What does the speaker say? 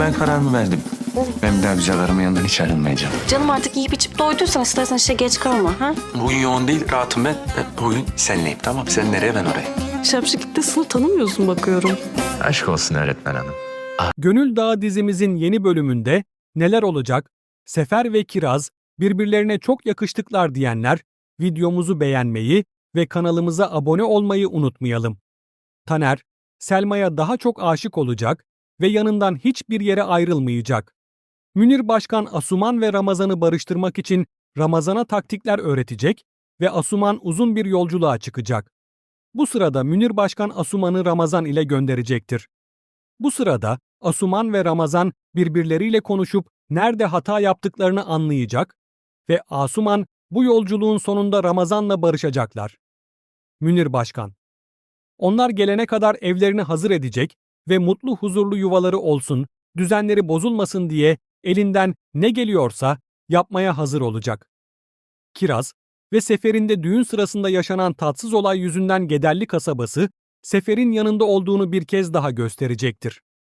Ben kararımı verdim. Ben bir daha güzellerimin yanından hiç ayrılmayacağım. Canım artık yiyip içip doyduysan istersen işe geç kalma. Ha? Bugün yoğun değil, rahatım ben. Bugün senleyim tamam. Sen nereye ben oraya. Şapşik'te sınıf tanımıyorsun bakıyorum. Aşk olsun öğretmen hanım. Gönül Dağı dizimizin yeni bölümünde neler olacak? Sefer ve Kiraz birbirlerine çok yakıştıklar diyenler videomuzu beğenmeyi ve kanalımıza abone olmayı unutmayalım. Taner, Selma'ya daha çok aşık olacak ve yanından hiçbir yere ayrılmayacak. Münir Başkan Asuman ve Ramazan'ı barıştırmak için Ramazan'a taktikler öğretecek ve Asuman uzun bir yolculuğa çıkacak. Bu sırada Münir Başkan Asuman'ı Ramazan ile gönderecektir. Bu sırada Asuman ve Ramazan birbirleriyle konuşup nerede hata yaptıklarını anlayacak ve Asuman bu yolculuğun sonunda Ramazan'la barışacaklar. Münir Başkan Onlar gelene kadar evlerini hazır edecek ve mutlu huzurlu yuvaları olsun, düzenleri bozulmasın diye elinden ne geliyorsa yapmaya hazır olacak. Kiraz ve Sefer'in de düğün sırasında yaşanan tatsız olay yüzünden Gederli kasabası, Sefer'in yanında olduğunu bir kez daha gösterecektir.